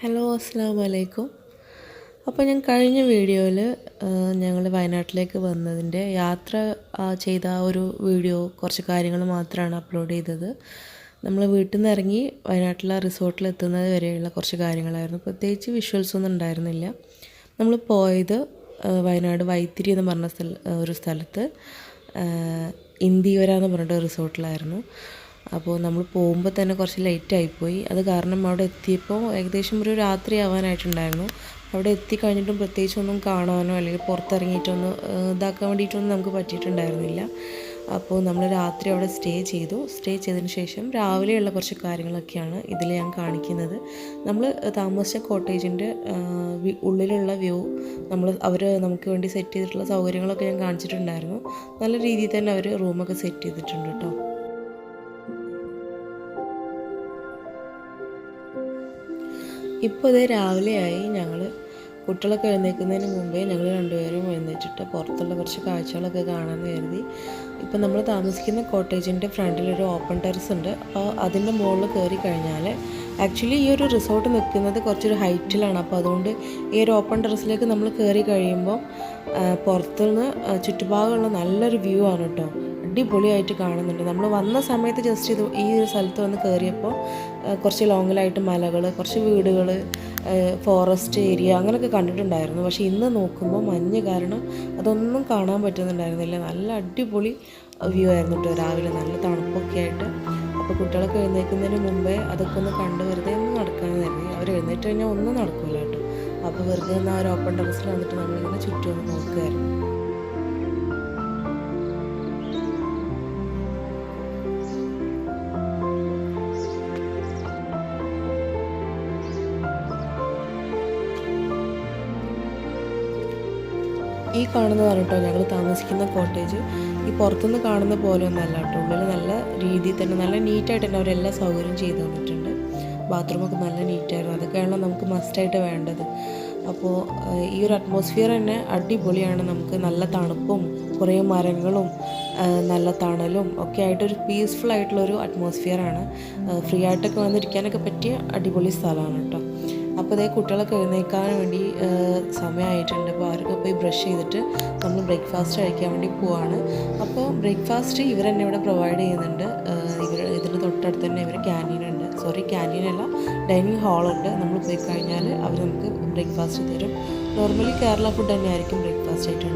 Hello അസ്സാം വലൈക്കും അപ്പോൾ ഞാൻ കഴിഞ്ഞ വീഡിയോയിൽ ഞങ്ങൾ വയനാട്ടിലേക്ക് വന്നതിന്റെ യാത്ര ചെയ്ത ആ ഒരു വീഡിയോ കുറച്ച് കാര്യങ്ങൾ മാത്രമാണ് അപ്ലോഡ് ചെയ്തത്. നമ്മൾ വീട്ടിൽ നിന്ന് ഇറങ്ങി വയനാട്ടിലെ റിസോർട്ടിൽ എത്തുന്നത് വരെയുള്ള കുറച്ച് കാര്യങ്ങളായിരുന്നു. പ്രത്യേകിച്ച് വിഷ്വൽസ് ഒന്നും ഉണ്ടായിരുന്നില്ല. നമ്മൾ പോയത് വയനാട് വൈത്തിരി എന്ന് പറഞ്ഞ സ്ഥല ഒരു സ്ഥലത്ത് ഇന്ത്യവര എന്ന് പറഞ്ഞിട്ട് റിസോർട്ടിലായിരുന്നു അപ്പോൾ നമ്മൾ പോകുമ്പോൾ തന്നെ കുറച്ച് ലേറ്റ് ആയിപ്പോയി. അത് കാരണം അവിടെ എത്തിയപ്പോൾ ഏകദേശം ഒരു രാത്രി ആവാനായിട്ടുണ്ടായിരുന്നു. അവിടെ എത്തിക്കഴിഞ്ഞിട്ടും പ്രത്യേകിച്ചൊന്നും കാണാനോ അല്ലെങ്കിൽ പുറത്തിറങ്ങിയിട്ടൊന്നും ഇതാക്കാൻ വേണ്ടിയിട്ടൊന്നും നമുക്ക് പറ്റിയിട്ടുണ്ടായിരുന്നില്ല. അപ്പോൾ നമ്മൾ രാത്രി അവിടെ സ്റ്റേ ചെയ്തു. സ്റ്റേ ചെയ്തതിന് ശേഷം രാവിലെയുള്ള കുറച്ച് കാര്യങ്ങളൊക്കെയാണ് ഇതിൽ ഞാൻ കാണിക്കുന്നത്. നമ്മൾ താമസിച്ച കോട്ടേജിന്റെ ഉള്ളിലുള്ള വ്യൂ നമ്മൾ അവർ നമുക്ക് വേണ്ടി സെറ്റ് ചെയ്തിട്ടുള്ള സൗകര്യങ്ങളൊക്കെ ഞാൻ കാണിച്ചിട്ടുണ്ടായിരുന്നു. നല്ല രീതിയിൽ തന്നെ അവർ റൂമൊക്കെ സെറ്റ് ചെയ്തിട്ടുണ്ട് കേട്ടോ ഇപ്പോൾ ഇതേ രാവിലെയായി. ഞങ്ങൾ കുട്ടികളൊക്കെ എഴുന്നേൽക്കുന്നതിന് മുമ്പേ ഞങ്ങൾ രണ്ടുപേരും എഴുന്നേറ്റിട്ട് പുറത്തുള്ള കുറച്ച് കാഴ്ചകളൊക്കെ കാണാമെന്ന് കരുതി. ഇപ്പം നമ്മൾ താമസിക്കുന്ന കോട്ടേജിന്റെ ഫ്രണ്ടിലൊരു ഓപ്പൺ ടെറസ് ഉണ്ട്. അപ്പോൾ അതിന്റെ മുകളിൽ കയറി കഴിഞ്ഞാൽ ആക്ച്വലി ഈ ഒരു റിസോർട്ട് നിൽക്കുന്നത് കുറച്ചൊരു ഹൈറ്റിലാണ്. അപ്പോൾ അതുകൊണ്ട് ഈ ഒരു ഓപ്പൺ ടെറസിലേക്ക് നമ്മൾ കയറി കഴിയുമ്പോൾ പുറത്തുനിന്ന് ചുറ്റുപാടുള്ള നല്ലൊരു വ്യൂ ആണ് കേട്ടോ. അടിപൊളിയായിട്ട് കാണുന്നുണ്ട്. നമ്മൾ വന്ന സമയത്ത് ജസ്റ്റ് ഇത് ഈ ഒരു സ്ഥലത്ത് വന്ന് കയറിയപ്പോൾ കുറച്ച് ലോങ്ങിലായിട്ട് മലകൾ കുറച്ച് വീടുകൾ ഫോറസ്റ്റ് ഏരിയ അങ്ങനെയൊക്കെ കണ്ടിട്ടുണ്ടായിരുന്നു. പക്ഷേ ഇന്ന് നോക്കുമ്പോൾ മഞ്ഞ് കാരണം അതൊന്നും കാണാൻ പറ്റുന്നുണ്ടായിരുന്നില്ല. നല്ല അടിപൊളി വ്യൂ ആയിരുന്നു കേട്ടോ രാവിലെ. നല്ല തണുപ്പൊക്കെ ആയിട്ട്. അപ്പോൾ കുട്ടികളൊക്കെ എഴുന്നേൽക്കുന്നതിന് മുമ്പേ അതൊക്കെ ഒന്ന് കണ്ട് വെറുതെ ഒന്ന് നടക്കാമെന്ന് കരുതി അവർ എഴുന്നേറ്റ് കഴിഞ്ഞാൽ ഒന്നും നടക്കില്ല കേട്ടോ അപ്പോൾ വെറുതെ ഒന്ന് ആ ഒരു ഓപ്പൺ ടെറസിൽ വന്നിട്ട് നമ്മളിങ്ങനെ ചുറ്റും ഒന്ന് നോക്കുമായിരുന്നു ഈ കാണുന്നതാണ് കേട്ടോ ഞങ്ങൾ താമസിക്കുന്ന കോട്ടേജ് ഈ പുറത്തുനിന്ന് കാണുന്ന പോലെ ഒന്നല്ല കേട്ടോ. ഉള്ളിൽ നല്ല രീതിയിൽ തന്നെ നല്ല നീറ്റായിട്ട് തന്നെ അവരെല്ലാ സൗകര്യം ചെയ്തു തന്നിട്ടുണ്ട്. ബാത്റൂമൊക്കെ നല്ല നീറ്റായിരുന്നു അതൊക്കെയാണല്ലോ നമുക്ക് മസ്റ്റായിട്ട് വേണ്ടത്. അപ്പോൾ ഈ ഒരു അറ്റ്മോസ്ഫിയർ തന്നെ അടിപൊളിയാണ്. നമുക്ക് നല്ല തണുപ്പും കുറേ മരങ്ങളും നല്ല തണലും ഒക്കെ ആയിട്ടൊരു പീസ്ഫുൾ ആയിട്ടുള്ളൊരു അറ്റ്മോസ്ഫിയറാണ് ഫ്രീ ആയിട്ടൊക്കെ വന്നിരിക്കാനൊക്കെ പറ്റിയ അടിപൊളി സ്ഥലമാണ് കേട്ടോ. അപ്പോൾ ഇതേ കുട്ടികളൊക്കെ എഴുന്നേൽക്കാൻ വേണ്ടി സമയമായിട്ടുണ്ട്. അപ്പോൾ അവർക്ക് പോയി ബ്രഷ് ചെയ്തിട്ട് നമ്മൾ ബ്രേക്ക്ഫാസ്റ്റ് കഴിക്കാൻ വേണ്ടി പോവാണ്. അപ്പോൾ ബ്രേക്ക്ഫാസ്റ്റ് ഇവർ തന്നെ ഇവിടെ പ്രൊവൈഡ് ചെയ്യുന്നുണ്ട്. ഇവർ ഇതിന് തൊട്ടടുത്ത് തന്നെ ഇവർ ക്യാന്റീൻ ഉണ്ട്. സോറി ക്യാന്റീനല്ല ഡൈനിങ് ഹാളുണ്ട് നമ്മൾ പോയി കഴിഞ്ഞാൽ അവർ നമുക്ക് ബ്രേക്ക്ഫാസ്റ്റ് തരും. നോർമലി കേരള ഫുഡ് തന്നെയായിരിക്കും ബ്രേക്ക്ഫാസ്റ്റ് ആയിട്ട്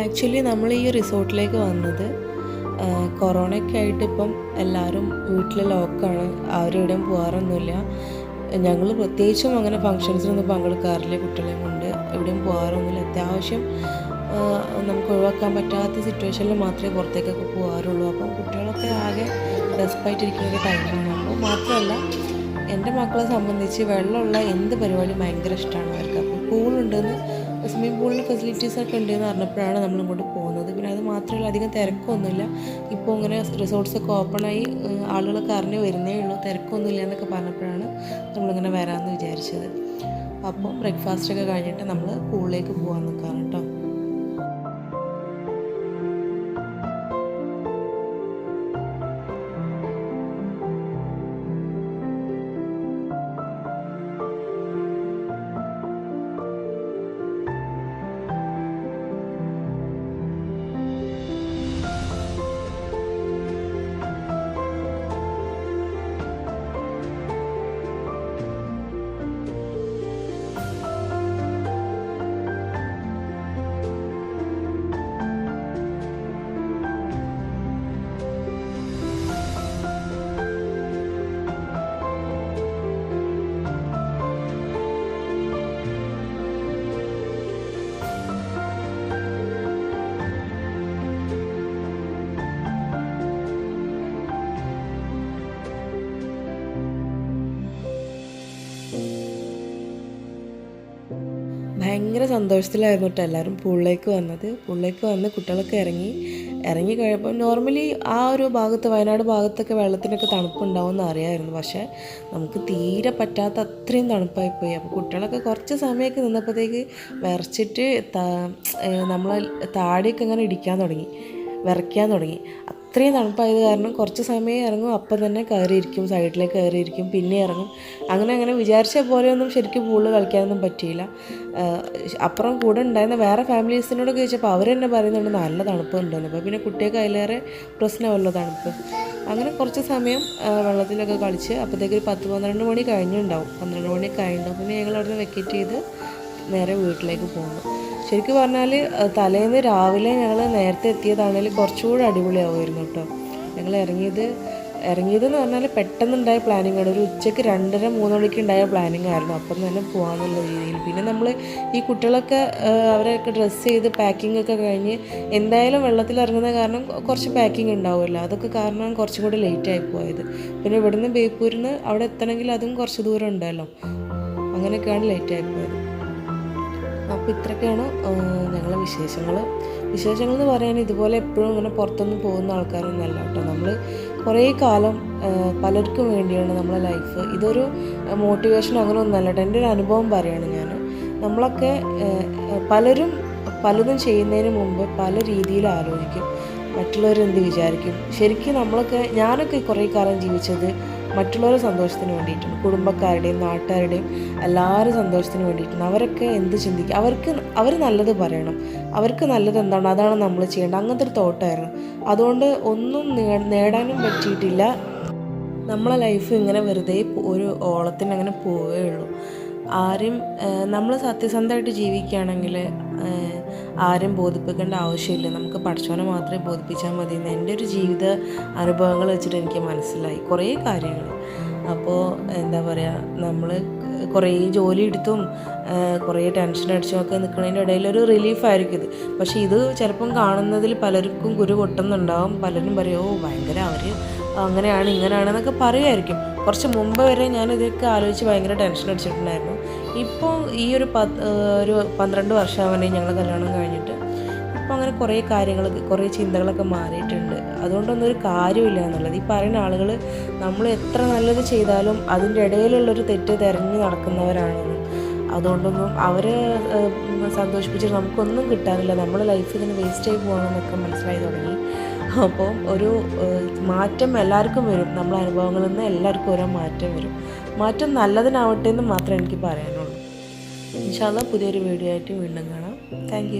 ആക്ച്വലി നമ്മൾ ഈ റിസോർട്ടിലേക്ക് വന്നത് കൊറോണയൊക്കെ ആയിട്ട് ഇപ്പം എല്ലാവരും വീട്ടിൽ ലോക്കാണ് ആരും എവിടെയും പോകാറൊന്നുമില്ല ഞങ്ങൾ പ്രത്യേകിച്ചും അങ്ങനെ ഫങ്ഷൻസിനൊന്നും പങ്കെടുക്കാറില്ല കുട്ടികളെയും കൊണ്ട് എവിടെയും പോകാറൊന്നുമില്ല അത്യാവശ്യം നമുക്ക് ഒഴിവാക്കാൻ പറ്റാത്ത സിറ്റുവേഷനിൽ മാത്രമേ പുറത്തേക്കൊക്കെ പോകാറുള്ളൂ അപ്പം കുട്ടികളൊക്കെ ആകെ ഡെസ്പായിട്ടിരിക്കുന്ന ഒരു ടൈമാണ് അപ്പോൾ മാത്രമല്ല എന്റെ മക്കളെ സംബന്ധിച്ച് വെള്ളമുള്ള എന്ത് പരിപാടിയും ഭയങ്കര ഇഷ്ടമാണ് അവർക്ക്. അപ്പോൾ പൂളുണ്ടെന്ന് സ്വിമ്മിംഗ് പൂളിന് ഫെസിലിറ്റീസ് ഒക്കെ ഉണ്ടെന്ന് പറഞ്ഞപ്പോഴാണ് നമ്മൾ ഇങ്ങോട്ട് പോകുന്നത്. പിന്നെ അത് മാത്രമല്ല അധികം തിരക്കൊന്നുമില്ല. ഇപ്പോൾ ഇങ്ങനെ റിസോർട്ട്സ് ഒക്കെ ഓപ്പണായി ആളുകളൊക്കെ അറിഞ്ഞ് വരുന്നേ ഉള്ളൂ. തിരക്കൊന്നുമില്ല എന്നൊക്കെ പറഞ്ഞപ്പോഴാണ് നമ്മളിങ്ങനെ വരാമെന്ന് വിചാരിച്ചത്. അപ്പം ബ്രേക്ക്ഫാസ്റ്റ് ഒക്കെ കഴിഞ്ഞിട്ട് നമ്മൾ പൂളിലേക്ക് പോകാൻ നിൽക്കാറ് കേട്ടോ. ഭയങ്കര സന്തോഷത്തിലായിരുന്നു കേട്ടോ എല്ലാവരും പുള്ളേക്ക് വന്നത്. പുള്ളേക്ക് വന്ന് കുട്ടികളൊക്കെ ഇറങ്ങി. ഇറങ്ങി കഴിയുമ്പോൾ നോർമലി ആ ഒരു ഭാഗത്ത് വയനാട് ഭാഗത്തൊക്കെ വെള്ളത്തിനൊക്കെ തണുപ്പുണ്ടാവും എന്ന് അറിയാമായിരുന്നു. പക്ഷേ നമുക്ക് തീരെ പറ്റാത്ത അത്രയും തണുപ്പായിപ്പോയി. അപ്പോൾ കുട്ടികളൊക്കെ കുറച്ച് സമയമൊക്കെ നിന്നപ്പോഴത്തേക്ക് വിറച്ചിട്ട് നമ്മൾ താടിയൊക്കെ ഇങ്ങനെ ഇടിക്കാൻ തുടങ്ങി. വിറയ്ക്കാൻ തുടങ്ങി. അത്രയും തണുപ്പായത് കാരണം കുറച്ച് സമയം ഇറങ്ങും അപ്പം തന്നെ കയറിയിരിക്കും സൈഡിലേക്ക് കയറിയിരിക്കും പിന്നെ ഇറങ്ങും. അങ്ങനെ അങ്ങനെ വിചാരിച്ച പോലെയൊന്നും ശരിക്കും പൂൾ കളിക്കാനൊന്നും പറ്റിയില്ല. അപ്പുറം കൂടെ ഉണ്ടായിരുന്ന വേറെ ഫാമിലീസിനോട് ചോദിച്ചപ്പോൾ അവർ തന്നെ പറയുന്നുണ്ട് നല്ല തണുപ്പ് ഉണ്ടെന്ന്. അപ്പോൾ പിന്നെ കുട്ടികൾക്ക് അതിലേറെ പ്രശ്നമല്ലോ തണുപ്പ്. അങ്ങനെ കുറച്ച് സമയം വെള്ളത്തിലൊക്കെ കളിച്ച് അപ്പോഴത്തേക്ക് ഒരു പത്ത് പന്ത്രണ്ട് മണി കഴിഞ്ഞുണ്ടാവും. പന്ത്രണ്ട് മണി കഴിഞ്ഞിട്ടുണ്ടാവും പിന്നെ ഞങ്ങൾ അവിടെ വെക്കേറ്റ് ചെയ്ത് നേരെ വീട്ടിലേക്ക് പോകുന്നു. ശരിക്കും പറഞ്ഞാൽ തലേന്ന് രാവിലെ ഞങ്ങൾ നേരത്തെ എത്തിയതാണെങ്കിൽ കുറച്ചുകൂടി അടിപൊളിയാവുമായിരുന്നു കേട്ടോ. ഞങ്ങൾ ഇറങ്ങിയത് ഇറങ്ങിയതെന്ന് പറഞ്ഞാൽ പെട്ടെന്നുണ്ടായ പ്ലാനിങ് ആണ്. ഒരു ഉച്ചയ്ക്ക് രണ്ടര മൂന്ന് മണിക്ക് ഉണ്ടായ പ്ലാനിങ് ആയിരുന്നു. അപ്പം തന്നെ പോകാമെന്നുള്ള രീതിയിൽ. പിന്നെ നമ്മൾ ഈ കുട്ടികളൊക്കെ അവരൊക്കെ ഡ്രസ്സ് ചെയ്ത് പാക്കിംഗ് ഒക്കെ കഴിഞ്ഞ് എന്തായാലും വെള്ളത്തിൽ ഇറങ്ങുന്ന കാരണം കുറച്ച് പാക്കിംഗ് ഉണ്ടാവുമല്ലോ. അതൊക്കെ കാരണം കുറച്ചും കൂടി ലേറ്റായി പോയത്. പിന്നെ ഇവിടുന്ന് ബേപ്പൂരിൽ അവിടെ എത്തണമെങ്കിൽ അതും കുറച്ച് ദൂരം ഉണ്ടല്ലോ. അങ്ങനെയൊക്കെയാണ് ലേറ്റായി പോയത്. അപ്പോൾ ഇത്രയൊക്കെയാണ് ഞങ്ങളെ വിശേഷങ്ങൾ വിശേഷങ്ങൾ എന്ന് പറയാൻ ഇതുപോലെ എപ്പോഴും ഇങ്ങനെ പുറത്തൊന്നും പോകുന്ന ആൾക്കാരൊന്നുമല്ല കേട്ടോ. നമ്മൾ കുറേ കാലം പലർക്കും വേണ്ടിയാണ് നമ്മളെ ലൈഫ് ഇതൊരു മോട്ടിവേഷൻ അങ്ങനെ ഒന്നല്ല കേട്ടോ. എന്റെ ഒരു അനുഭവം പറയുകയാണ് ഞാൻ നമ്മളൊക്കെ പലരും പലതും ചെയ്യുന്നതിന് മുമ്പ് പല രീതിയിൽ ആലോചിക്കും. മറ്റുള്ളവരെന്ത് വിചാരിക്കും? ശരിക്കും നമ്മളൊക്കെ ഞാനൊക്കെ കുറേ കാലം ജീവിച്ചത് മറ്റുള്ളവരുടെ സന്തോഷത്തിന് വേണ്ടിയിട്ടാണ് കുടുംബക്കാരുടെയും നാട്ടുകാരുടെയും എല്ലാവരും സന്തോഷത്തിന് വേണ്ടിയിട്ടാണ് അവരൊക്കെ എന്ത് ചിന്തിക്കുക അവർക്ക് അവർ നല്ലത് പറയണം. അവർക്ക് നല്ലത് എന്താണ്? അതാണ് നമ്മൾ ചെയ്യേണ്ടത്. അങ്ങനത്തെ ഒരു തോട്ടായിരുന്നു. അതുകൊണ്ട് ഒന്നും നേടാനും പറ്റിയിട്ടില്ല. നമ്മളെ ലൈഫ് ഇങ്ങനെ വെറുതെ ഒരു ഓളത്തിന് അങ്ങനെ പോവുകയുള്ളൂ ആരും നമ്മൾ സത്യസന്ധമായിട്ട് ജീവിക്കുകയാണെങ്കിൽ ആരും ബോധിപ്പിക്കേണ്ട ആവശ്യമില്ല. നമുക്ക് പഠിച്ചവനെ മാത്രമേ ബോധിപ്പിച്ചാൽ മതി എന്ന് എന്റെ ഒരു ജീവിത അനുഭവങ്ങൾ വെച്ചിട്ട് എനിക്ക് മനസ്സിലായി. കുറേ കാര്യങ്ങൾ. അപ്പോൾ എന്താ പറയുക നമ്മൾ കുറേ ജോലി എടുത്തും കുറേ ടെൻഷൻ അടിച്ചും ഒക്കെ നിൽക്കുന്നതിന്റെ ഇടയിൽ ഒരു റിലീഫായിരിക്കും ഇത്. പക്ഷേ ഇത് ചിലപ്പം കാണുന്നതിൽ പലർക്കും കുരു കൊട്ടുന്നുണ്ടാവും പലരും പറയും ഓ ഭയങ്കര അവർ അങ്ങനെയാണ് ഇങ്ങനെയാണെന്നൊക്കെ പറയുമായിരിക്കും. കുറച്ച് മുമ്പ് വരെ ഞാൻ ഇതൊക്കെ ആലോചിച്ച് ഭയങ്കര ടെൻഷൻ അടിച്ചിട്ടുണ്ടായിരുന്നു. ഇപ്പോൾ ഈ ഒരു പത്ത് ഒരു പന്ത്രണ്ട് വർഷമാവനെ ഞങ്ങൾ കല്യാണം കഴിഞ്ഞിട്ട്. ഇപ്പോൾ അങ്ങനെ കുറേ കാര്യങ്ങൾ കുറേ ചിന്തകളൊക്കെ മാറിയിട്ടുണ്ട്. അതുകൊണ്ടൊന്നും ഒരു കാര്യമില്ല എന്നുള്ളത്. ഈ പറയുന്ന ആളുകൾ നമ്മൾ എത്ര നല്ലത് ചെയ്താലും അതിന്റെ ഇടയിലുള്ളൊരു തെറ്റ് തിരഞ്ഞു നടക്കുന്നവരാണെന്ന്. അതുകൊണ്ടൊന്നും അവരെ സന്തോഷിപ്പിച്ചിട്ട് നമുക്കൊന്നും കിട്ടാനില്ല. നമ്മൾ ലൈഫ് ഇങ്ങനെ വേസ്റ്റ് ആയി പോകണമെന്നൊക്കെ മനസ്സിലായി തുടങ്ങി. അപ്പോൾ ഒരു മാറ്റം എല്ലാവർക്കും വരും. നമ്മളെ അനുഭവങ്ങളിൽ നിന്ന് എല്ലാവർക്കും ഓരോ മാറ്റം വരും. മാറ്റം നല്ലതിനാവട്ടെ എന്ന് മാത്രമേ എനിക്ക് പറയാനുള്ളൂ. ഇൻഷാല്ല പുതിയൊരു വീഡിയോ ആയിട്ട് വീണ്ടും കാണാം. താങ്ക്